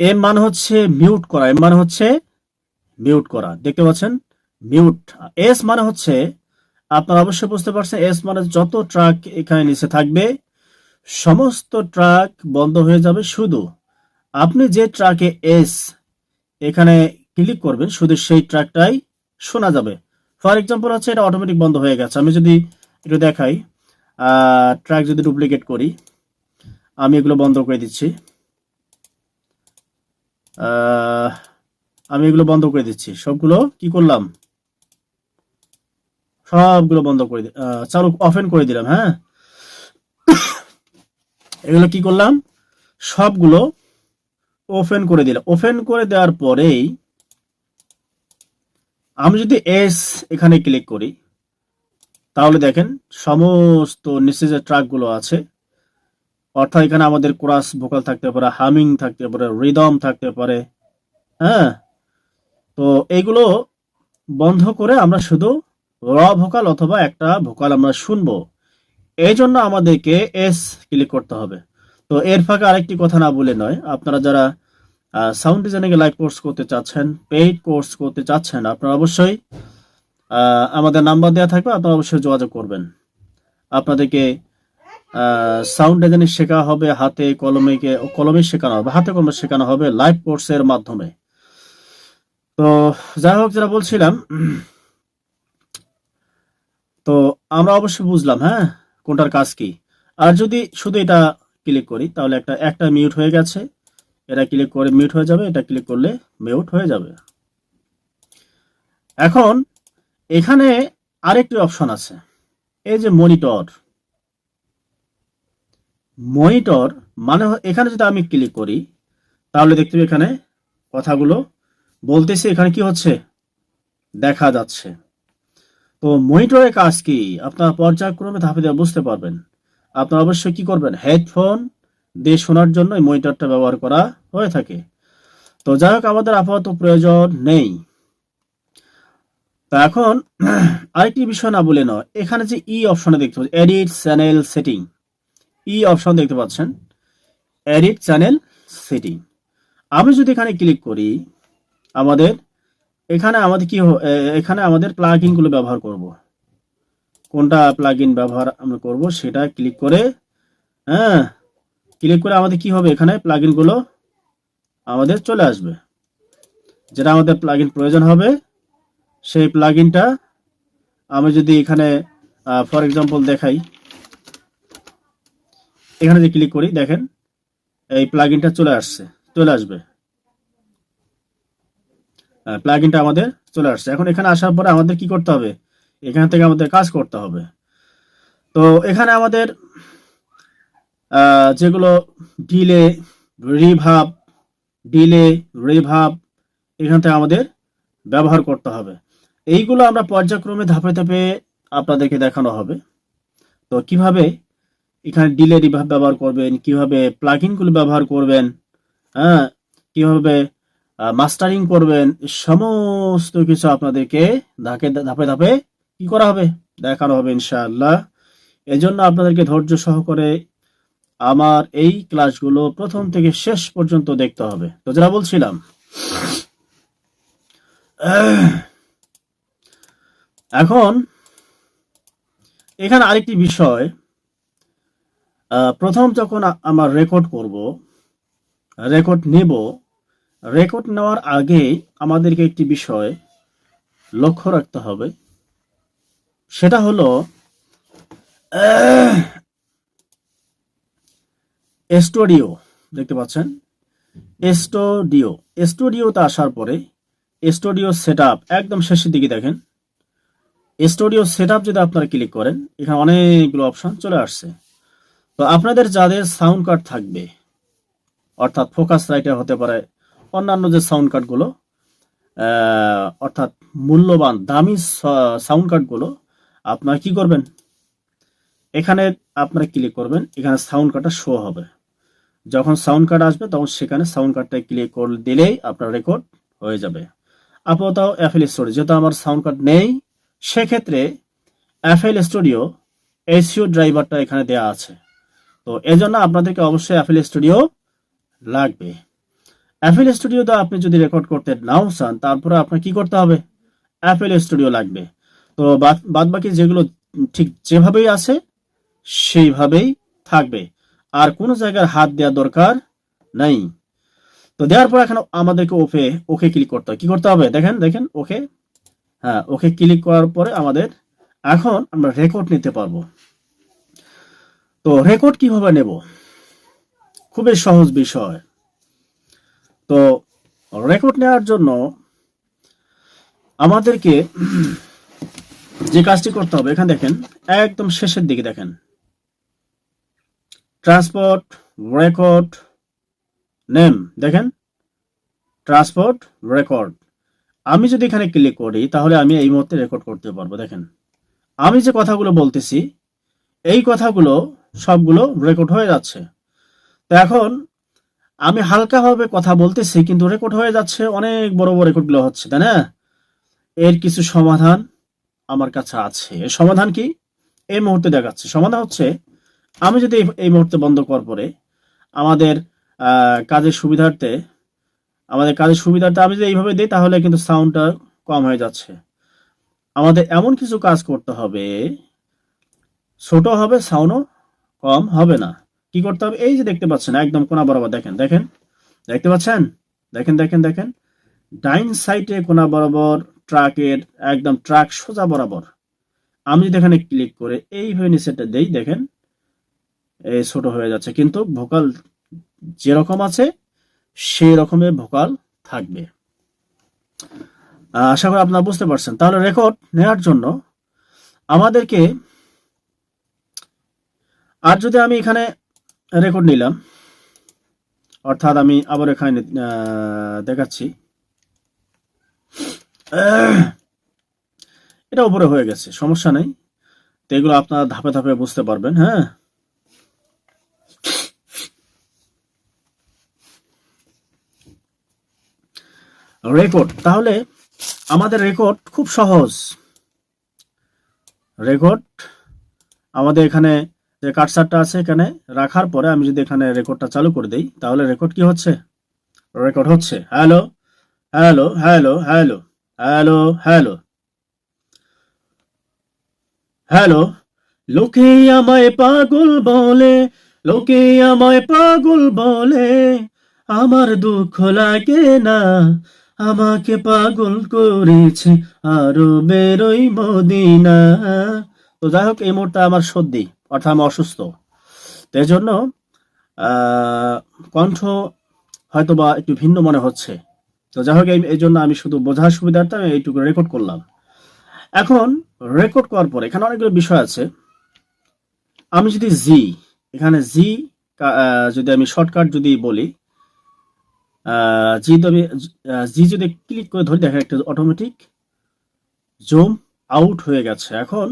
M মানে হচ্ছে mute করা এম মানে হচ্ছে মিউট করা, দেখতে পাচ্ছেন? মিউট এস মানে হচ্ছে, আপনারা অবশ্যই বুঝতে পারছেন এস মানে যত ট্রাক এখানে নিচে থাকবে, সমস্ত ট্রাক বন্ধ হয়ে যাবে শুধু। আপনি যে ট্রাকে এস এখানে ক্লিক করবেন, শুধু সেই ট্রাকটাই শোনা যাবে। ফর এক্সাম্পল হচ্ছে এটা অটোমেটিক বন্ধ হয়ে গেছে। আমি যদি একটু দেখাই ট্রাক যদি ডুপ্লিকেট করি, আমি এগুলো বন্ধ করে দিচ্ছি। আমি এগুলো বন্ধ করে দিচ্ছি। সবগুলো কি করলাম? সবগুলো বন্ধ করে চালু অফেন করে দিলাম হ্যাঁ? এগুলো কি করলাম? সবগুলো ওপেন করে দিলাম। ওপেন করে দেওয়ার পরেই আমি যদি এস এখানে ক্লিক করি, তাহলে দেখেন সমস্ত নিচে যে ট্রাকগুলো আছে অর্থাৎ এখানে আমাদের কোরাস ভোকাল থাকতে পারে, হামিং থাকতে পারে, রিদম থাকতে পারে হ্যাঁ? তো এগুলো বন্ধ করে আমরা শুধু র ভোকাল অথবা একটা ভোকাল আমরা শুনব। এই জন্য আমাদেরকে এস ক্লিক করতে হবে। তো এর ফাঁকে আরেকটি কথা না বলে নয়, আপনারা যারা সাউন্ড ডিজাইনিং লাইভ কোর্স করতে চাচ্ছেন, পেইড কোর্স করতে চাচ্ছেন, আপনারা অবশ্যই আমাদের নাম্বার দেওয়া থাকবে, আপনারা অবশ্যই যোগাযোগ করবেন। আপনাদেরকে সাউন্ড ডিজাইনিং শেখা হবে, হাতে কলমে কলমে শেখানো হবে, হাতে কলমে শেখানো হবে লাইভ কোর্সের মাধ্যমে। তো যাই হোক, যেটা বলছিলাম, তো আমরা অবশ্যই বুঝলাম হ্যাঁ কোনটার কাজ কি। আর যদি শুধু এটা ক্লিক করি, তাহলে একটা একটা মিউট হয়ে গেছে। এটা ক্লিক করে মিউট হয়ে যাবে, এটা ক্লিক করলে মিউট হয়ে যাবে। এখন এখানে আরেকটি অপশন আছে, এই যে মনিটর মনিটর মানে এখানে যদি আমি ক্লিক করি, তাহলে দেখতে এখানে কথাগুলো বলতেছে এখানে কি হচ্ছে? দেখা যাচ্ছে। তো মনিটরের কাজ কি? আপনারা পর্যায়ক্রমে ধাপে ধাপে বুঝতে পারবেন। আপনারা অবশ্যই কি করবেন? হেডফোন দিয়ে শোনার জন্য এই মনিটরটা ব্যবহার করা হয়ে থাকে। তো যাই হোক, আমাদের আপাতত প্রয়োজন নেই। তো এখন আরেকটি বিষয় না বলে নয়। এখানে যে ই অপশনে দেখতে পাচ্ছি এডিট চ্যানেল সেটিং ই অপশন দেখতে পাচ্ছেন। এডিট চ্যানেল সেটিং আমি যদি এখানে ক্লিক করি, আমাদের, এখানে আমাদের কি এখানে আমাদের প্লাগইনগুলো ব্যবহার করব। কোনটা প্লাগইন ব্যবহার আমরা করব, সেটা ক্লিক করে হ্যাঁ ক্লিক করে আমাদের কি হবে এখানে? প্লাগইনগুলো আমাদের চলে আসবে। যেটা আমাদের প্লাগইন প্রয়োজন হবে, সেই প্লাগইনটা আমি যদি এখানে ফর এক্সাম্পল দেখাই এখানে যে ক্লিক করি, দেখেন, এই প্লাগইনটা চলে আসছে, চলে আসবে। প্লাগইনটা আমাদের চলে আসছে। এখন এখানে আসার পরে আমাদের কি করতে হবে? এখান থেকে আমাদের কাজ করতে হবে। তো এখানে আমাদের যেগুলো ডিলে রিভাব ডিলে রিভাব এখান থেকে আমাদের ব্যবহার করতে হবে। এইগুলো আমরা পর্যায়ক্রমে ধাপে ধাপে আপনাদেরকে দেখানো হবে। তো কীভাবে এখানে ডিলে রিভাব ব্যবহার করবেন, কীভাবে প্লাগইনগুলো ব্যবহার করবেন হ্যাঁ কীভাবে মাস্টারিং করবেন, সমস্ত কিছু আপনাদেরকে ধাপে ধাপে ধাপে কি করা হবে? দেখানো হবে ইনশাআল্লাহ। এজন্য আপনাদেরকে ধৈর্য সহকারে আমার এই ক্লাসগুলো প্রথম থেকে শেষ পর্যন্ত দেখতে হবে। তো যেটা বলছিলাম, এখন এখানে আরেকটি বিষয় প্রথম যখন আমার রেকর্ড করব রেকর্ড নেব রেকর্ড নেওয়ার আগে আমাদেরকে একটি বিষয় লক্ষ্য রাখতে হবে। সেটা হলো স্টুডিও দেখতে পাচ্ছেন? স্টুডিও স্টুডিওতে আসার পরে স্টুডিও সেট একদম শেষের দিকে দেখেন। স্টুডিও সেট যদি আপনারা ক্লিক করেন, এখানে অনেকগুলো অপশন চলে আসছে। তো আপনাদের যাদের সাউন্ড কার্ড থাকবে, অর্থাৎ ফোকাস রাইটার হতে পারে, অন্যান্য যে সাউন্ড কার্ডগুলো অর্থাৎ মূল্যবান, দামি সাউন্ড কার্ডগুলো আপনারা কি করবেন? এখানে আপনারা ক্লিক করবেন, এখানে সাউন্ড কার্ডটা শো হবে। যখন সাউন্ড কার্ড আসবে, তখন সেখানে সাউন্ড কার্ডটা ক্লিক করে দিলেই আপনার রেকর্ড হয়ে যাবে। আপাতত অ্যাফেল স্টুডিও যেহেতু আমার সাউন্ড কার্ড নেই, সেক্ষেত্রে অ্যাফেল স্টুডিও এসিও ড্রাইভারটা এখানে দেয়া আছে। তো এজন্য আপনাদেরকে অবশ্যই অ্যাফেল স্টুডিও লাগবে। অ্যাপেল স্টুডিওতে আপনি যদি রেকর্ড করতে নাও চান, তারপরে আপনার কি করতে হবে? অ্যাপেল স্টুডিও লাগবে। তো বাদ বাকি যেগুলো ঠিক যেভাবেই আছে, সেইভাবেই থাকবে। আর কোনো জায়গার হাত দেওয়া দরকার নাই। তো দেওয়ার পর এখন আমাদেরকে ওকে ওকে ক্লিক করতে হবে। কি করতে হবে? দেখেন দেখেন ওকে হ্যাঁ ওকে ক্লিক করার পরে আমাদের এখন আমরা রেকর্ড নিতে পারব। তো রেকর্ড কীভাবে নেব? খুবই সহজ বিষয়। তো রেকর্ড নেওয়ার জন্য আমাদেরকে যে কাজটি করতে হবে, এখানে দেখেন, একদম শেষের দিকে দেখেন। ট্রান্সপোর্ট রেকর্ড নেম দেখেন ট্রান্সপোর্ট রেকর্ড আমি যদি এখানে ক্লিক করি, তাহলে আমি এই মুহূর্তে রেকর্ড করতে পারব, দেখেন। আমি যে কথাগুলো বলতেছি, এই কথাগুলো সবগুলো রেকর্ড হয়ে যাচ্ছে। তো এখন আমি হালকাভাবে কথা বলতেছি, কিন্তু রেকর্ড হয়ে যাচ্ছে অনেক বড় বড় রেকর্ডগুলো হচ্ছে, তাই না? এর কিছু সমাধান আমার কাছে আছে। এর সমাধান কি? এই মুহূর্তে দেখাচ্ছে। সমাধান হচ্ছে, আমি যদি এই- মুহূর্তে বন্ধ করার পরে আমাদের কাজের সুবিধার্থে, আমাদের কাজের সুবিধার্থে আমি যদি এইভাবে দিই, তাহলে কিন্তু সাউন্ডটা কম হয়ে যাচ্ছে। আমাদের এমন কিছু কাজ করতে হবে, ছোট হবে সাউন্ডও কম হবে না। কি করতে হবে? এই যে দেখতে পাচ্ছেন, একদম কোনা বরাবর দেখেন দেখেন, দেখতে পাচ্ছেন? দেখেন দেখেন দেখেন। ডাইন সাইডে কোনা বরাবর ট্রাকের একদম ট্রাক সোজা বরাবর। আমি যদি এখানে ক্লিক করে এইভাবে নিচেটা দেই, দেখেন, এই ছোট হয়ে যাচ্ছে। কিন্তু ভোকাল যেরকম আছে, সেই রকমের ভোকাল থাকবে। আশা করি আপনারা বুঝতে পারছেন। তাহলে রেকর্ড নেওয়ার জন্য আমাদেরকে আর যদি আমি এখানে রেকর্ড নিলাম, অর্থাৎ আমি আবার এখানে দেখাচ্ছি। এটা উপরে হয়ে গেছে, সমস্যা নেই। তো এগুলো আপনারা ধাপে ধাপে বুঝতে পারবেন হ্যাঁ? রেকর্ড তাহলে আমাদের রেকর্ড খুব সহজ। রেকর্ড আমাদের এখানে যে কাটসারটা আছে এখানে রাখার পরে আমি যদি এখানে রেকর্ডটা চালু করে দেই, তাহলে রেকর্ড কি হচ্ছে? রেকর্ড হচ্ছে। Hello hello hello hello hello hello hello লোকে আমায় পাগল বলে, লোকে আমায় পাগল বলে, আমার দুঃখ লাগে না, আমাকে পাগল করেছে আরও বেরোই মদিনা। তো যাই হোক, এই মুহূর্তে আমার সর্দি। অর্থাৎ আমি অসুস্থ। তো জন্য কণ্ঠ হয়তো বা একটু ভিন্ন মনে হচ্ছে। তো যাই হোক, এই- জন্য আমি শুধু বোঝার সুবিধার্থে আমি এইটুকু রেকর্ড করলাম। এখন রেকর্ড করার পর, এখানে অনেকগুলো বিষয় আছে। আমি যদি জি এখানে জি যদি আমি শর্টকাট যদি বলি জি তবে জি যদি ক্লিক করে ধরি দেখা একটা অটোমেটিক জুম আউট হয়ে গেছে। এখন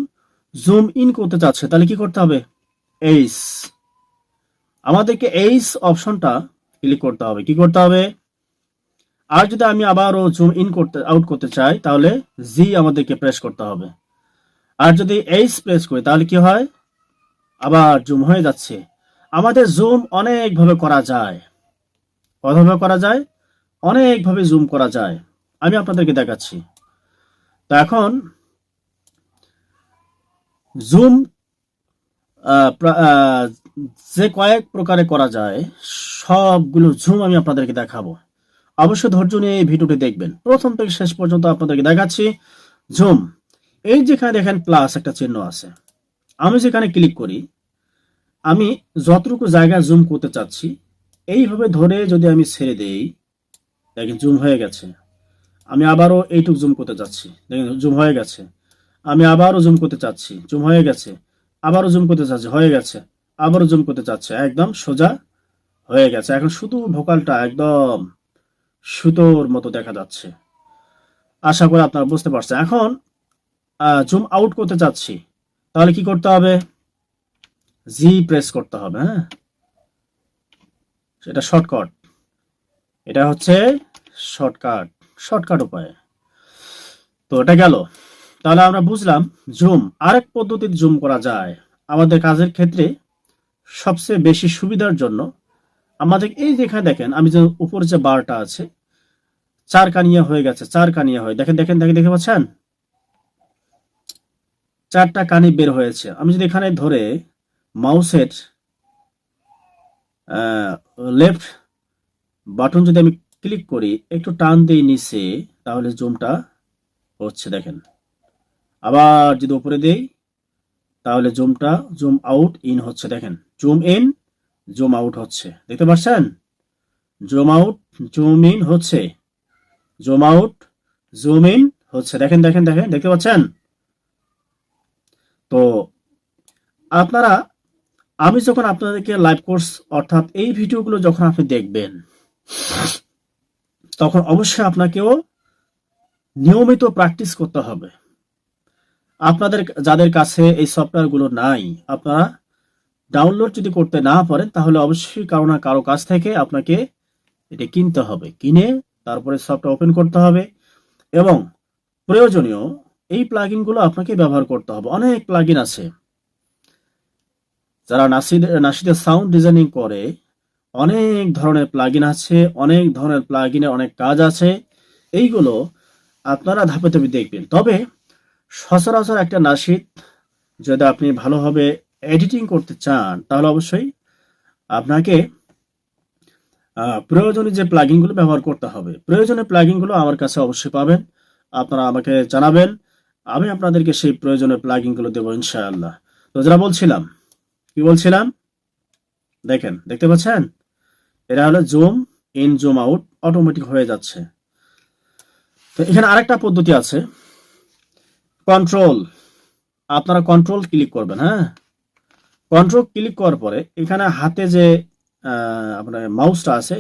জুম ইন করতে চাচ্ছে, তাহলে কি করতে হবে? এইস আমাদেরকে এইস অপশনটা ক্লিক করতে হবে। কি করতে হবে? আর যদি আমি আবারও জুম ইন করতে আউট করতে চাই, তাহলে জি আমাদেরকে প্রেস করতে হবে। আর যদি এইস প্রেস করি, তাহলে কি হয়? আবার জুম হয়ে যাচ্ছে। আমাদের জুম অনেকভাবে করা যায়। কতভাবে করা যায়? অনেকভাবে জুম করা যায়। আমি আপনাদেরকে দেখাচ্ছি। তো এখন জুম যে কয়েক প্রকারে করা যায়, সবগুলো জুম আমি আপনাদেরকে দেখাবো। অবশ্যই ধৈর্য নিয়ে এই ভিডিওটি দেখবেন। প্রথম থেকে শেষ পর্যন্ত আপনাদেরকে দেখাচ্ছি জুম এই যেখানে দেখেন প্লাস একটা চিহ্ন আছে। আমি যেখানে ক্লিক করি, আমি যতটুকু জায়গা জুম করতে চাচ্ছি, এইভাবে ধরে যদি আমি ছেড়ে দেই, দেখেন জুম হয়ে গেছে। আমি আবারও এইটুক জুম করতে চাচ্ছি দেখেন জুম হয়ে গেছে। আমি আবারও জুম করতে চাচ্ছি। জুম হয়ে গেছে। আবারও জুম করতে চাচ্ছি। হয়ে গেছে। আবারও জুম করতে চাচ্ছে। একদম সোজা হয়ে গেছে। এখন শুধু ভোকালটা একদম সুতোর মতো দেখা যাচ্ছে। আশা করি আপনারা বুঝতে পারছেন। এখন জুম আউট করতে চাচ্ছি। তাহলে কি করতে হবে? জি প্রেস করতে হবে হ্যাঁ? সেটা শর্টকাট এটা হচ্ছে শর্টকাট শর্টকাট উপায়। তো এটা গেল। তাহলে আমরা বুঝলাম জুম আরেক পদ্ধতিতে জুম করা যায়। আমাদের কাজের ক্ষেত্রে সবচেয়ে বেশি সুবিধার জন্য আমাদের এই যে এখানে দেখেন, আমি যে উপর যে বারটা আছে চার কানিয়া হয়ে গেছে চার কানিয়া হয়ে, দেখেন দেখেন দেখেন, দেখতে পাচ্ছেন? চারটা কানি বের হয়েছে। আমি যদি এখানে ধরে মাউসের লেফট বাটন যদি আমি ক্লিক করি, একটু টান দিই নিচে, তাহলে জুমটা হচ্ছে, দেখেন। আবার যদি উপরে দেই, তাহলে জুমটা জুম আউট ইন হচ্ছে, দেখেন, জুম ইন, জুম আউট হচ্ছে, দেখতে পাচ্ছেন? জুম আউট, জুম ইন হচ্ছে, জুম আউট, জুম ইন হচ্ছে, দেখেন দেখেন দেখেন, দেখতে পাচ্ছেন? তো আপনারা, আমি যখন আপনাদেরকে লাইভ কোর্স অর্থাৎ এই ভিডিওগুলো যখন আপনি দেখবেন, তখন অবশ্যই আপনাকেও নিয়মিত প্র্যাকটিস করতে হবে। আপনাদের যাদের কাছে এই সফটওয়্যারগুলো নাই, আপনারা ডাউনলোড যদি করতে না পারেন, তাহলে অবশ্যই কারও না কারও কাছ থেকে আপনাকে এটা কিনতে হবে। কিনে তারপরে সফটওয়্যার ওপেন করতে হবে এবং প্রয়োজনীয় এই প্লাগইনগুলো আপনাকে ব্যবহার করতে হবে। অনেক প্লাগইন আছে। যারা নাসিদ, নাসিদের সাউন্ড ডিজাইনিং করে, অনেক ধরনের প্লাগইন আছে, অনেক ধরনের প্লাগিনে অনেক কাজ আছে। এইগুলো আপনারা ধাপে ধাপে দেখবেন। তবে সচরাচর একটা নাসিদ যদি আপনি ভালোভাবে এডিটিং করতে চান, তাহলে অবশ্যই আপনাকে প্রয়োজনীয় যে প্লাগইনগুলো ব্যবহার করতে হবে, প্রয়োজনীয় প্লাগইনগুলো আমার কাছে অবশ্যই পাবেন। আপনারা আমাকে জানাবেন, আমি আপনাদেরকে সেই প্রয়োজনীয় প্লাগইনগুলো দেবো ইনশাআল্লাহ। তো যারা বলছিলাম, কি বলছিলাম? দেখেন, দেখতে পাচ্ছেন? এটা হলো zoom in zoom out automatic হয়ে যাচ্ছে। তো এখানে আরেকটা পদ্ধতি আছে। কন্ট্রোল আপনারা কন্ট্রোল ক্লিক করবেন হ্যাঁ? কন্ট্রোল ক্লিক করার পরে এখানে হাতে যে আপনার মাউসটা আছে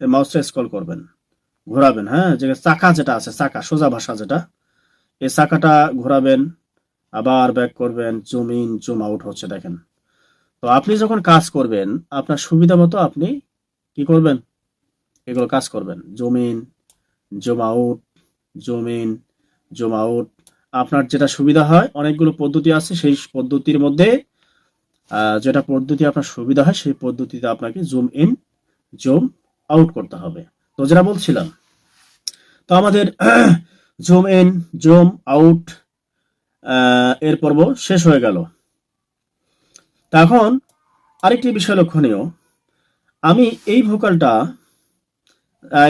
মাউসটা স্ক্রল করবেন, ঘোরাবেন হ্যাঁ? যে চাকা যেটা আছে, চাকা, সোজা ভাষা যেটা, এই চাকাটা ঘোরাবেন, আবার ব্যাক করবেন জুম ইন জুম আউট হচ্ছে, দেখেন। তো আপনি যখন কাজ করবেন, আপনার সুবিধা মতো আপনি কি করবেন? এগুলো কাজ করবেন। Zoom in zoom out zoom in zoom out আপনার যেটা সুবিধা হয়, অনেকগুলো পদ্ধতি আছে, সেই পদ্ধতির মধ্যে যেটা পদ্ধতি আপনার সুবিধা হয়, সেই পদ্ধতিতে আপনাকে জুম ইন জুম আউট করতে হবে। তো যেটা বলছিলাম, তো আমাদের জুম ইন জুম আউট এর পর্ব শেষ হয়ে গেল। এখন আরেকটি বিষয় লক্ষণীয়, আমি এই ভোকালটা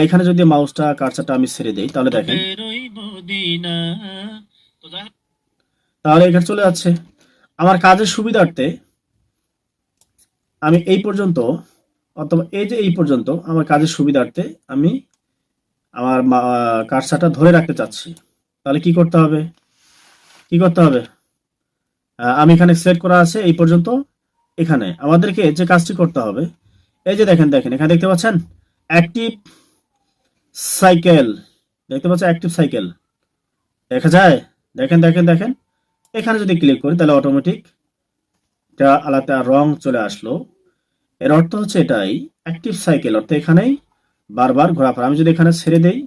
এখানে যদি মাউসটা কার্সারটা আমি ছেড়ে দিই, তাহলে দেখেন তাহলে এখানে চলে যাচ্ছে। আমার কাজের সুবিধার্থে আমি এই পর্যন্ত, অথবা এই যে এই পর্যন্ত আমার কাজের সুবিধার্থে আমি আমার কার্সারটা ধরে রাখতে চাচ্ছি। তাহলে কি করতে হবে? কি করতে হবে? আমি এখানে সেট করা আছে এই পর্যন্ত। এখানে আমাদেরকে যে কাজটি করতে হবে, এই যে দেখেন দেখেন, এখানে দেখতে পাচ্ছেন? অ্যাক্টিভ সাইকেল দেখতে পাচ্ছেন? অ্যাক্টিভ সাইকেল দেখা যায়? দেখেন দেখেন দেখেন। এখানে যদি ক্লিক করি, তাহলে অটোমেটিক এটা আলাদা রং চলে আসলো। এর অর্থ হচ্ছে এটাই অ্যাক্টিভ সাইকেল অর্থাৎ এখানেই বারবার ঘোরাফেরা। আমি যদি এখানে ছেড়ে দেই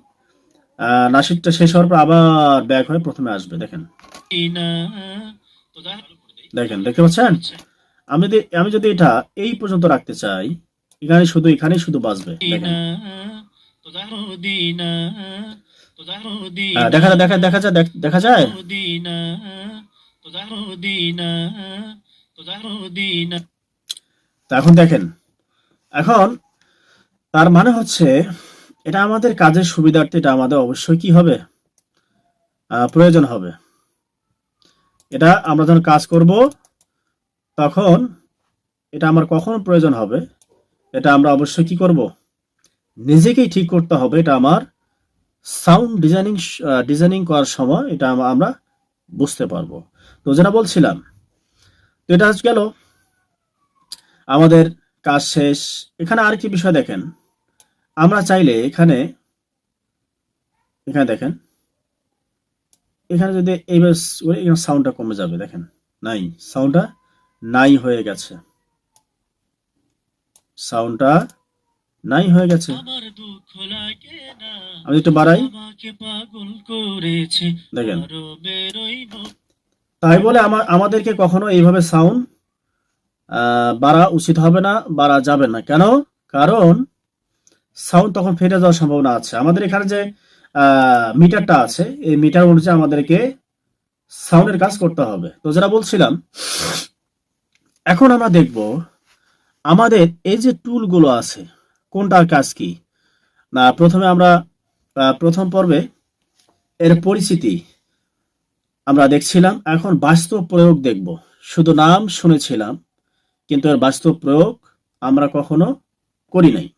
নাসিকটা শেষ হওয়ার পর আবার ব্যাক হয়ে প্রথমে আসবে, দেখেন। দেখেন, দেখতে পাচ্ছেন? আমি যদি আমি যদি এটা এই পর্যন্ত রাখতে চাই, এখানে শুধু, এখানেই শুধু বাজবে দেখা যায় দেখা দেখা যায়? দেখ- এখন দেখেন এখন তার মানে হচ্ছে এটা আমাদের কাজের সুবিধার্থে এটা আমাদের অবশ্যই কি হবে? প্রয়োজন হবে। এটা আমরা যখন কাজ করব তখন এটা আমার কখন প্রয়োজন হবে? এটা আমরা অবশ্যই কি করব? নিজেকেই ঠিক করতে হবে এটা আমার সাউন্ড ডিজাইনিং ডিজাইনিং করার সময় এটা আমরা বুঝতে পারব। তো যেটা বলছিলাম, তো এটা গেল আমাদের কাজ শেষ। এখানে আর কি বিষয় দেখেন। আমরা চাইলে এখানে এখানে দেখেন, এখানে যদি এইভাবে এখানে সাউন্ডটা কমে যাবে, দেখেন, নাই, সাউন্ডটা নাই হয়ে গেছে। সাউন্ডটা নাই হয়ে গেছে। আমি একটু বাড়াই। দেখেন। তাই বলে আমার আমাদেরকে কখনো এইভাবে সাউন্ড বাড়া উচিত হবে না বাড়া যাবে না। কেন? কারণ সাউন্ড তখন ফেটে যাওয়ার সম্ভাবনা আছে। আমাদের এখানে যে মিটারটা আছে এই মিটার অনুযায়ী আমাদেরকে সাউন্ডের কাজ করতে হবে। তো যেটা বলছিলাম এখন আমরা দেখব আমাদের এই যে টুলগুলো আছে কোনটার কাজ কি? না, প্রথমে আমরা প্রথম পর্বে এর পরিচিতি আমরা দেখছিলাম। এখন বাস্তব প্রয়োগ দেখব। শুধু নাম শুনেছিলাম, কিন্তু এর বাস্তব প্রয়োগ আমরা কখনো করি নাই।